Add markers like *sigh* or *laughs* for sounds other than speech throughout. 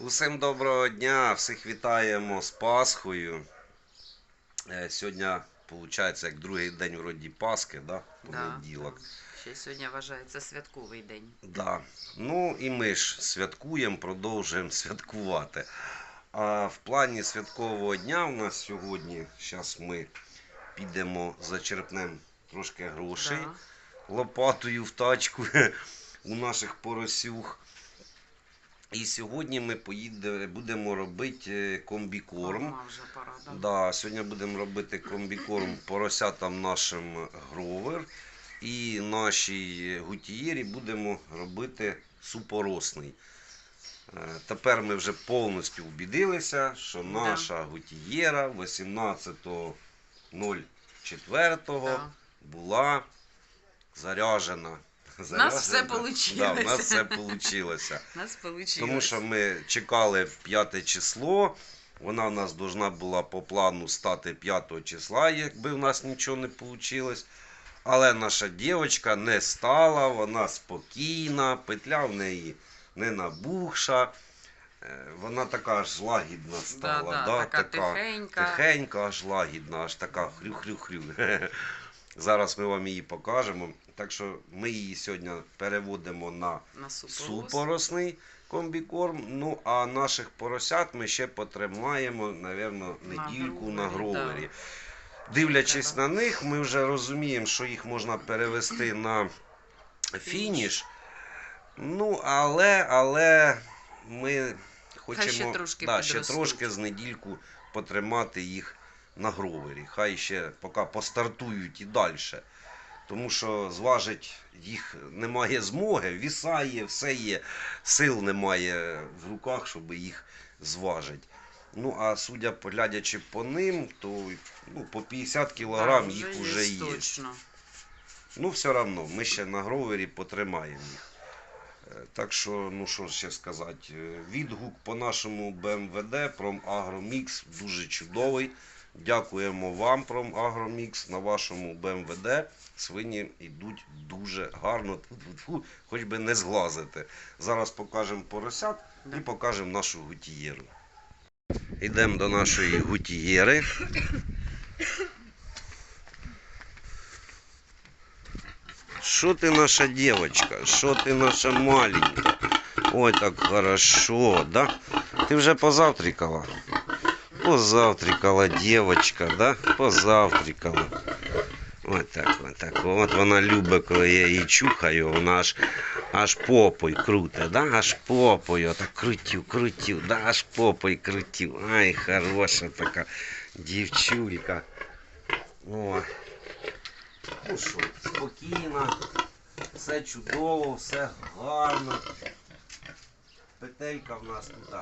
Усім доброго дня, всіх вітаємо з Пасхою. Е, Сьогодні, виходить, як другий день вроді Пасхи, да? понеділок. Ще сьогодні вважається святковий день. Да. Ну і ми ж святкуємо, продовжуємо святкувати. А в плані святкового дня у нас сьогодні, зараз ми підемо, зачерпнемо трошки грошей Да. лопатою в тачку *laughs* у наших поросюх. І сьогодні ми поїде, будемо робити е, комбікорм. Пора, да? Да, сьогодні будемо робити комбікорм поросятам нашим гровер. І нашій гутієрі будемо робити супоросний. Е, Тепер ми вже повністю убідилися, що Да. наша гутієра 18.04 Да. була заряжена. Нас все Да, у *laughs* нас все вийшло. Тому що ми чекали 5 число. Вона в нас должна була по плану стати 5 числа, якби в нас нічого не вийшло. Але наша дівчинка не стала, вона спокійна, петля в неї не набухша. Е, Вона така аж лагідна да, стала. да, така, тихенька. Тихенька, аж лагідна, аж така хрю-хрю-хрю. *laughs* Зараз ми вам її покажемо. Так що ми її сьогодні переводимо на На супоросний комбікорм. Ну а наших поросят ми ще потримаємо, напевно, недільку на гровері. Дивлячись Треба. на них, ми вже розуміємо, що їх можна перевести на фініш. Ну, але, але ми хочемо ще трошки да, ще трошки з недільку потримати їх на гровері. Хай ще поки постартують і далі. Тому що зважить їх немає змоги, віса є, все є, сил немає в руках, щоб їх зважити. Ну, а судя поглядячи по ним, то ну, по 50 кілограм їх вже є. Ну, все одно, ми ще на гровері потримаємо їх. Е, Так що, ну що ще сказати, е, відгук по нашому БМВД Промагромікс дуже чудовий. Дякуємо вам, Промагромікс, на вашому БМВД. Свині йдуть дуже гарно, хоч би не зглазити. Зараз покажемо поросят і покажемо нашу гутієру. Йдемо до нашої гутієри. Що ти наша девочка? Що ти наша маленька? Ой, так хорошо, да? Ти вже позавтракала? Позавтракала девочка, да? Позавтракала. Ось так, ось так. От вона любить, коли я її чухаю, вона аж, аж попой круте, да? Аж попой, отак крутю, крутю, да? Аж попой крутю. Ай, хороша така дівчулька. Ой. Ну що, спокійно, все чудово, все гарно. Петелька в нас тут.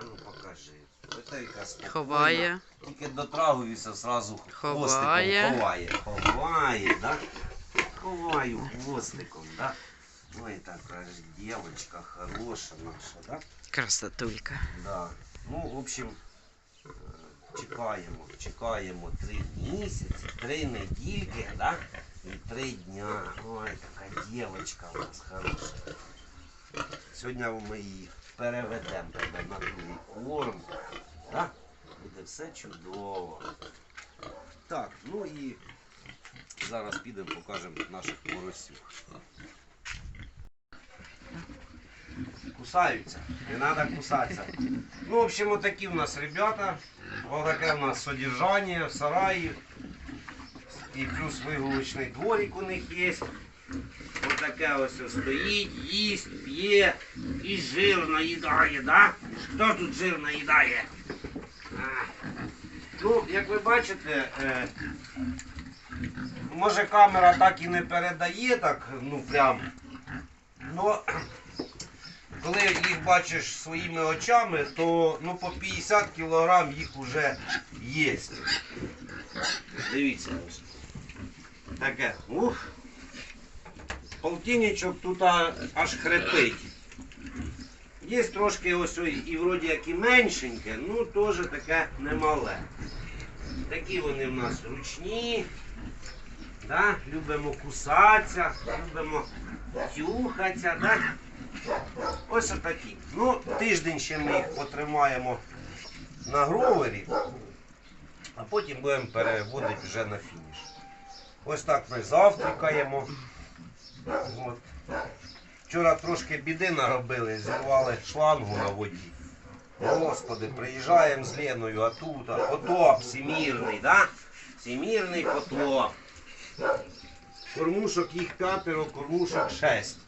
А. Ну покажи. Ховає. Тільки дотрагуюся зразу Ховає. Ховає. Ховає, да? Ховаю хвостиком, да? Ой, така ж дівчинка хороша наша, да? Красотулька. Да. Ну, в общем, е, чекаємо, чекаємо три місяці, три недільки, да? І три дня. Ой, така дівчинка у нас хороша. Сьогодні ми її переведемо тебе на другий корм. Да? Буде все чудово. Так, ну і зараз підемо покажемо наших поросів. Кусаються. Не треба кусатися. Ну, в общем, вот такие у нас ребята. Вот такое у нас содержание в сараї. І плюс вигулочний дворик у них є. Вот таке ось стоїть, їсть, п'є і жир наїдає, да? Хто тут жир наїдає? Ну, як ви бачите, е, може камера так і не передає, так, ну прям. Но коли їх бачиш своїми очами, то ну, по 50 кілограм їх вже є. Дивіться. Таке. Ух. Полтинничок тут аж хрипить. Є трошки ось і вроді як і меншеньке, ну теж таке немале. Такі вони в нас ручні. Да? Любимо кусатися, любимо тюхатися, да? Ось отакі. Ну, тиждень ще ми їх потримаємо на гровері, а потім будемо переводити вже на фініш. Ось так ми завтракаємо. От. Вчора трошки біди наробили, зірвали шлангу на воді. Господи, приїжджаємо з Леною, а тут, а потоп всемірний, да? Всемірний потоп. Кормушок їх п'ятеро, кормушок шесть.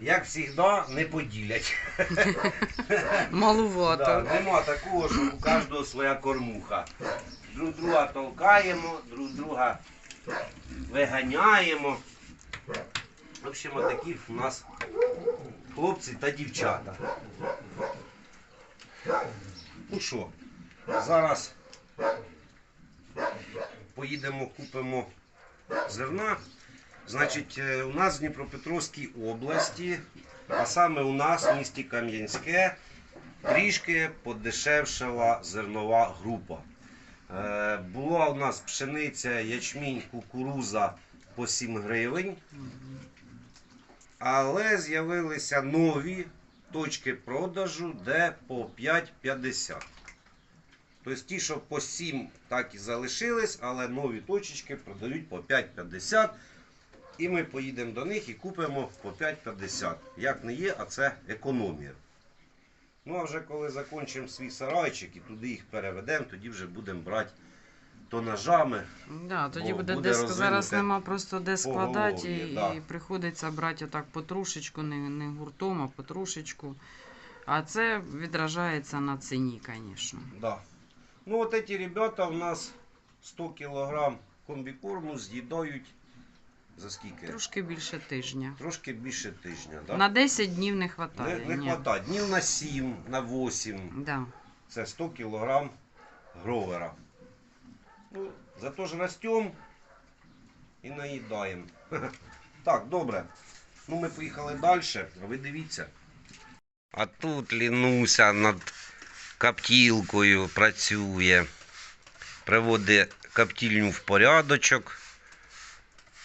Як завжди, не поділять. *laughs* Малувато. Да, нема такого, що у кожного своя кормуха. Друг друга толкаємо, друг друга виганяємо. В общем, такі у нас хлопці та дівчата. Ну що, зараз поїдемо, купимо зерна. Значить, е, у нас в Дніпропетровській області, а саме у нас в місті Кам'янське, трішки подешевшала зернова група. Е, була у нас пшениця, ячмінь, кукуруза по 7 гривень, але з'явилися нові точки продажу, де по 5,50. Тобто ті, що по 7 так і залишились, але нові точечки продають по 5,50. І ми поїдемо до них і купимо по 5,50. Як не є, а це економія. Ну а вже коли закінчимо свій сарайчик і туди їх переведемо, тоді вже будемо брати тонажами. Да, тоді Бо буде, буде де ск- зараз нема просто де складати поголов'я, і, да. і приходиться брати отак потрошечку, не, не гуртом, а потрошечку. А це відражається на ціні, звісно. Да. Ну от эти ребята у нас 100 кг комбікорму з'їдають за скільки? Трошки більше тижня. Трошки більше тижня. Да? На 10 днів не Не, вистачає. не хватає. Днів на 7, на 8. Да. Це 100 кг гровера. Ну, зато ж ростем і наїдаємо. *laughs* Так, добре. Ну ми поїхали далі, а ви дивіться. А тут Лінуся над коптілкою працює. Приводить коптільню в порядочок.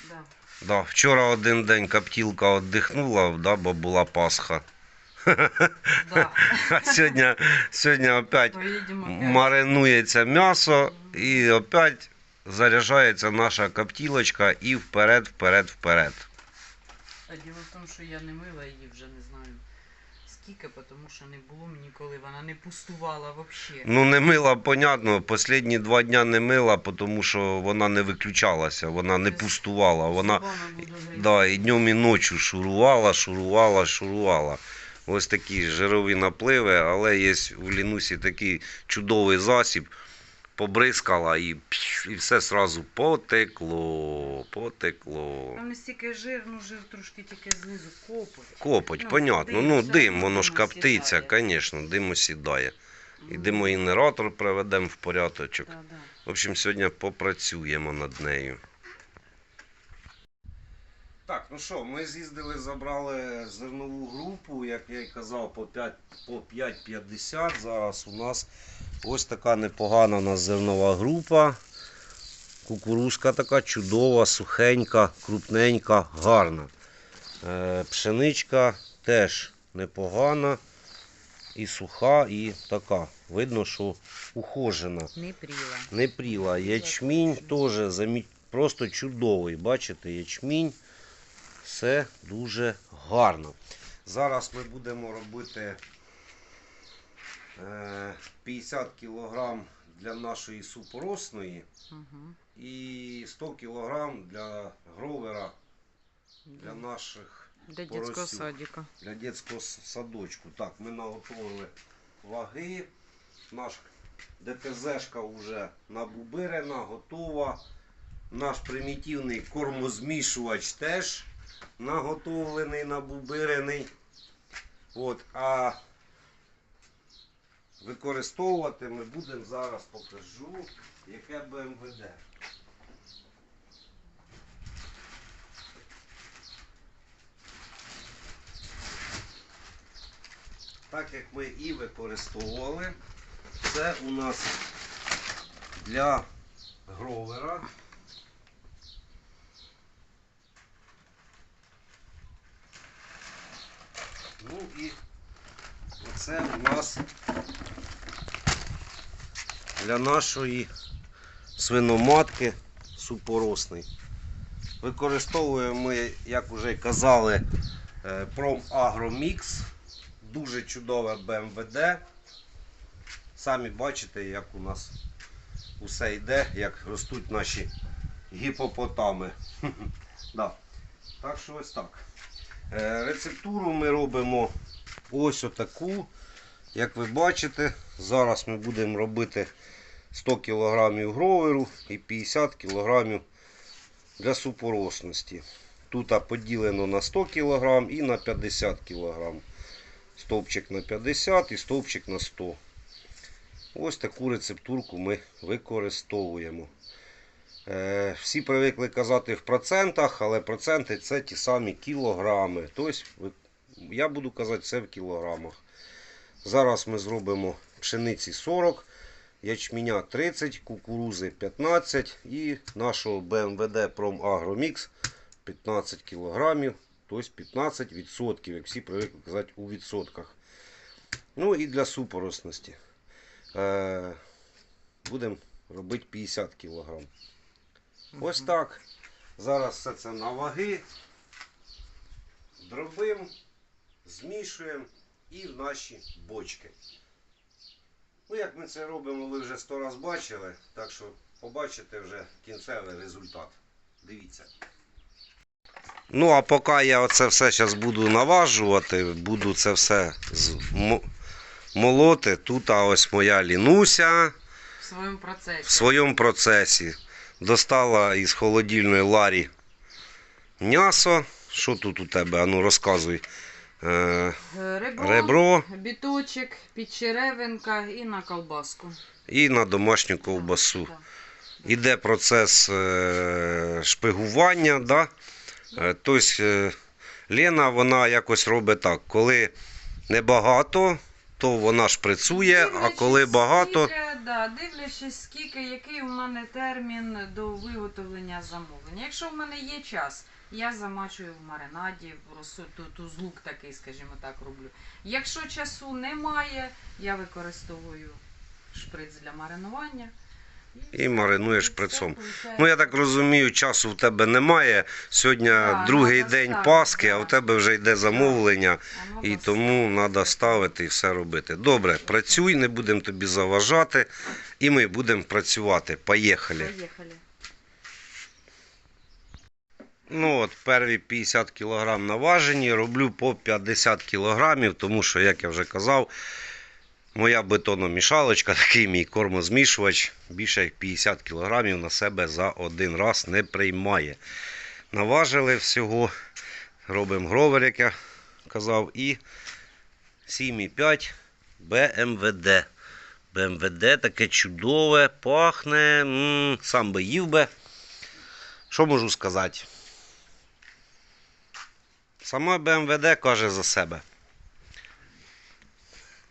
Да. Да, вчора один день коптілка віддихнула, да, бо була Пасха. Да. А сьогодні, сьогодні опять опять. маринується м'ясо і опять заряджається наша коптілочка і вперед, вперед, вперед. А діло в тому, що я не мила її вже не знаю скільки, тому що не було мені коли вона не пустувала взагалі. Ну не мила, понятно, останні два дня не мила, тому що вона не виключалася, вона не пустувала. Вона да, і днем і ночі шурувала, шурувала, шурувала. Ось такі жирові напливи, але є у Лінусі такий чудовий засіб. Побризкала і, пш, і все сразу потекло, потекло. Там не стільки жир, ну жир трошки тільки знизу копоть. Копоть, Ну, понятно. дим, Ну, дим, воно ж дим коптиться, звісно, дим осідає. І димогенератор приведемо в порядочок. Да, да. В общем, сьогодні попрацюємо над нею. Так, ну що, ми з'їздили, забрали зернову групу, як я й казав, по 5 по 5,50. Зараз у нас ось така непогана у нас зернова група. Кукурузка така чудова, сухенька, крупненька, гарна. Е, пшеничка теж непогана. І суха, і така. Видно, що ухожена. Не пріла. Не пріла. Ячмінь теж замі... просто чудовий. Бачите, ячмінь. Все дуже гарно. Зараз ми будемо робити е, 50 кг для нашої супоросної Угу. і 100 кг для гровера, для наших Для дитячого садика. для дитячого садочку. Так, ми наготовили ваги. Наш ДТЗшка вже набубирена, готова. Наш примітивний кормозмішувач теж наготовлений, набубирений. От, а використовувати ми будемо зараз покажу, яке БМВД. так як ми і використовували, це у нас для гровера. Ну і це у нас для нашої свиноматки супоросний. Використовуємо ми, як вже казали, е, Agro Mix. Дуже чудове БМВД. Самі бачите, як у нас усе йде, як ростуть наші гіпопотами. *laughs* Так що ось так. Е, Рецептуру ми робимо ось отаку. Як ви бачите, зараз ми будемо робити 100 кг гроверу і 50 кг для супоросності. Тут поділено на 100 кг і на 50 кг. Стовпчик на 50 і стовпчик на 100. Ось таку рецептурку ми використовуємо. Е, всі привикли казати в процентах, але проценти це ті самі кілограми. Тобто, я буду казати все в кілограмах. Зараз ми зробимо пшениці 40, ячменя 30, кукурузи 15 і нашого БМВД Mix 15 кілограмів, тобто 15%, як всі привикли казати у відсотках. Ну і для супоросності. Е, будемо робити 50 кілограм. Ось так. Зараз все це на ваги. Дробимо, змішуємо і в наші бочки. Ну, як ми це робимо, ви вже сто раз бачили, так що побачите вже кінцевий результат. Дивіться. Ну, а поки я оце все зараз буду наважувати, буду це все молоти. Тут а ось моя лінуся В своєму процесі. в своєму процесі. Достала із холодильної ларі м'ясо. Що тут у тебе? Ану розказуй. Е, Ребро, ребро біточок, підчеревинка і на колбаску. і на домашню ковбасу. Так. Іде процес е, шпигування. Да? Е, тобто е, Лена вона якось робить так. Коли небагато, то вона шприцює, а коли багато. Скільки, да, дивлячись, скільки, який у мене термін до виготовлення замовлення. Якщо в мене є час, я замачую в маринаді, просто тут тут лук такий, скажімо так, роблю. Якщо часу немає, я використовую шприц для маринування. І маринуєш шприцом. Ну, я так розумію, часу в тебе немає. Сьогодні другий день Пасхи, а в тебе вже йде замовлення, і тому треба ставити і все робити. Добре, працюй, не будемо тобі заважати, і ми будемо працювати. Поїхали. Поїхали. Ну от перві 50 кг наважені, роблю по 50 кг, тому що, як я вже казав, моя бетономішалочка, такий мій кормозмішувач, більше 50 кг на себе за один раз не приймає. Наважили всього, робимо гровер, як я казав, і 7,5 БМВД. БМВД таке чудове, пахне, м, сам би їв би. Що можу сказати? Сама БМВД каже за себе.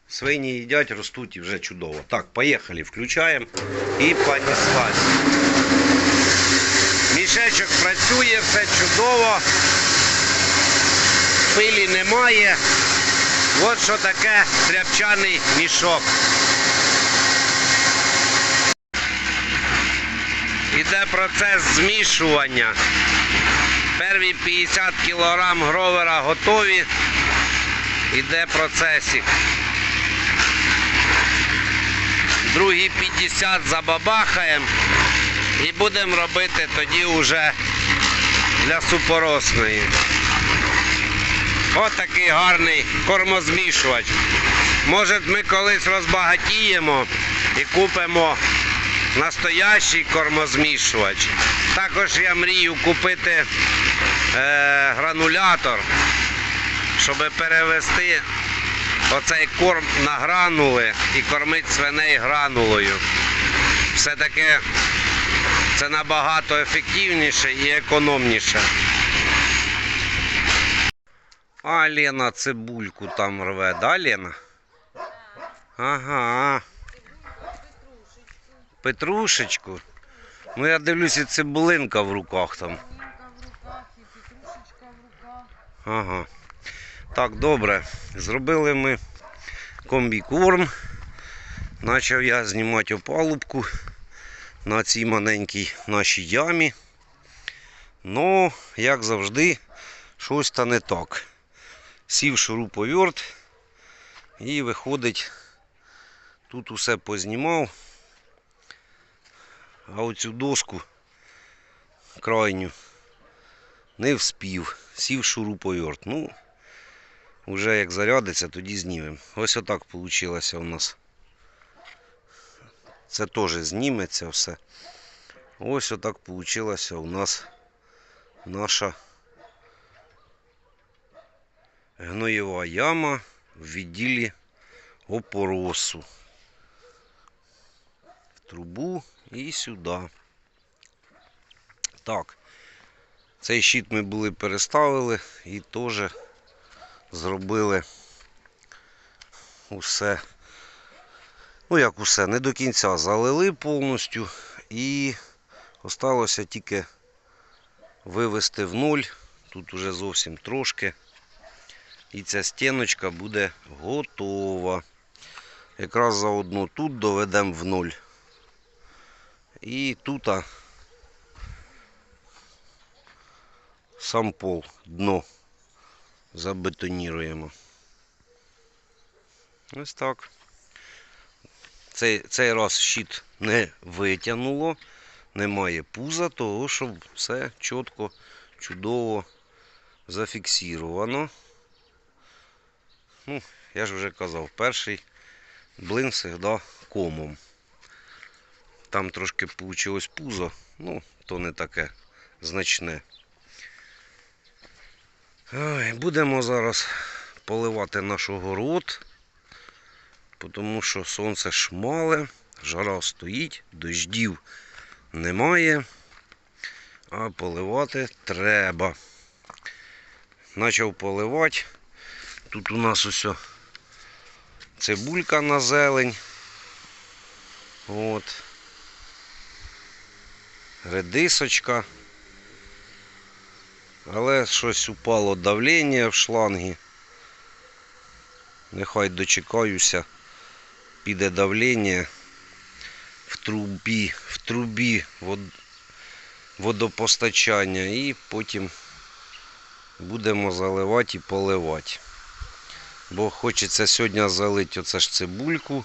Свині їдять, ростуть і вже чудово. Так, поїхали, включаємо і понеслась. Мішечок працює, все чудово. Пилі немає. От що таке тряпчаний мішок. Іде процес змішування. Перві 50 кг гровера готові. Іде процесик. Другі 50 забабахаємо. І будемо робити тоді вже для супоросної. Ось такий гарний кормозмішувач. Може ми колись розбагатіємо і купимо настоящий кормозмішувач. Також я мрію купити е, гранулятор, щоб перевести оцей корм на гранули і кормити свиней гранулою. Все-таки це набагато ефективніше і економніше. А Лена цибульку там рве, да, Лена? Ага. Петрушечку. Ну я дивлюсь, і цибулинка в руках там. Ага. Так, добре. Зробили ми комбікорм. Почав я знімати опалубку на цій маленькій нашій ямі. Ну, як завжди, щось та не так. Сів шуруповерт і виходить, тут усе познімав. А оцю доску крайню не вспів. Сів шуруповерт. Ну, вже як зарядиться, тоді знімемо. Ось отак вийшло у нас. Це теж зніметься все. Ось отак вийшла у нас наша гноєва яма в відділі опоросу. В трубу і сюди. Так. Цей щит ми були переставили і теж зробили усе. Ну як усе, не до кінця залили повністю і осталося тільки вивести в нуль. Тут уже зовсім трошки. І ця стіночка буде готова. Якраз заодно тут доведемо в нуль. І тут сам пол, дно забетоніруємо. Ось так. Цей, цей раз щит не витягнуло, немає пуза, того що все чітко, чудово зафіксировано. Ну, я ж вже казав, перший блин завжди комом. Там трошки вийшло пузо, ну, то не таке значне. Ой, будемо зараз поливати наш огород, тому що сонце шмале, жара стоїть, дождів немає, а поливати треба. Почав поливати. Тут у нас ось цибулька на зелень. От. Редисочка. Але щось упало давлення в шлангі. Нехай дочекаюся. Піде давлення в трубі, в трубі вод... водопостачання і потім будемо заливати і поливати. Бо хочеться сьогодні залити оце ж цибульку,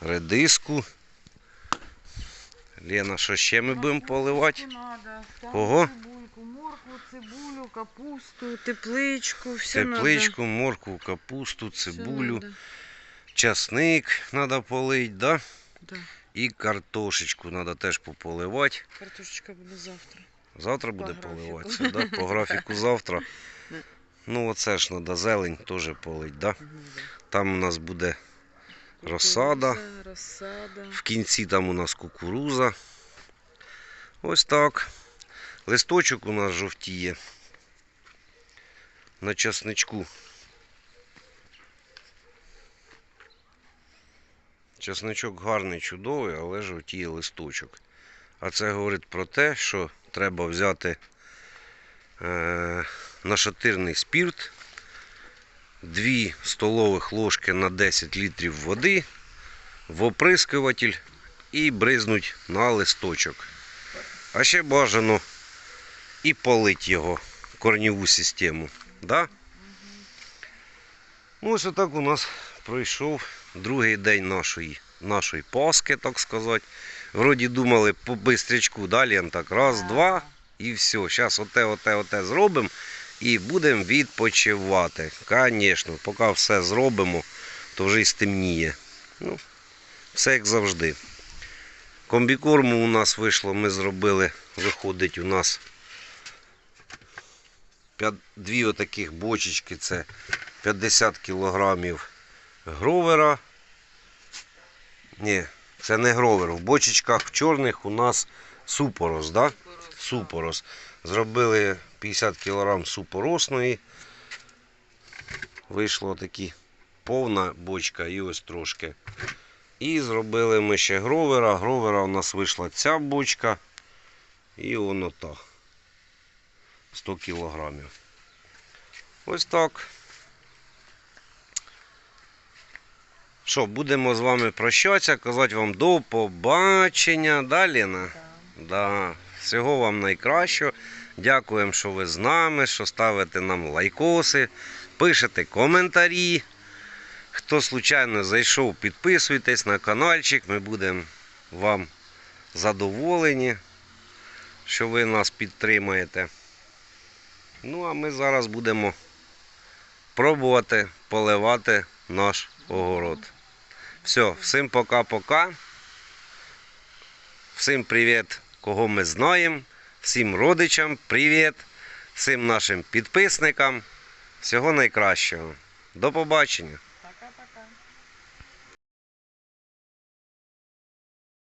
редиску. Лена, що ще ми будемо поливати? Кого? Капусту, тепличку, все Тепличку, моркву, капусту, цибулю, Надо. часник треба полити, да? Да. і картошечку треба теж пополивати. Картошечка буде завтра. Завтра буде графіку. поливатися, да? *laughs* по графіку завтра. Ну оце ж треба зелень теж полить, да? Там у нас буде. Розсада. В кінці там у нас кукуруза. Ось так. Листочок у нас жовтіє. На часничку. Часничок гарний, чудовий, але ж жовтіє листочок. А це говорить про те, що треба взяти е, нашатирний спірт, 2 столових ложки на 10 літрів води в оприскуватель і бризнуть на листочок. А ще бажано і полить його, корніву систему. Да? Ну, ось отак у нас пройшов другий день нашої, нашої Пасхи, так сказати. Вроді думали по бистрячку, далі так раз, два і все. Зараз оте, оте, оте зробимо і будемо відпочивати. Звісно, поки все зробимо, то вже й стемніє. Ну, все як завжди. Комбікорму у нас вийшло, ми зробили, виходить у нас дві отаких бочечки, це 50 кілограмів гровера. Ні, це не гровер. В бочечках чорних у нас супорос, да? Супорос. Зробили 50 кг супоросної. Вийшло такі повна бочка і ось трошки. І зробили ми ще гровера. Гровера у нас вийшла ця бочка. І воно так. 100 кілограмів. Ось так. Що, будемо з вами прощатися, казати вам до побачення. Да, Лена? Так. Да. Всього вам найкращого. Дякуємо, що ви з нами, що ставите нам лайкоси, пишете коментарі. Хто случайно зайшов, підписуйтесь на каналчик. Ми будемо вам задоволені, що ви нас підтримаєте. Ну, а ми зараз будемо пробувати поливати наш огород. Все, всім пока-пока. Всім привіт, кого ми знаємо. Всім родичам привіт. Всім нашим підписникам. Всього найкращого. До побачення.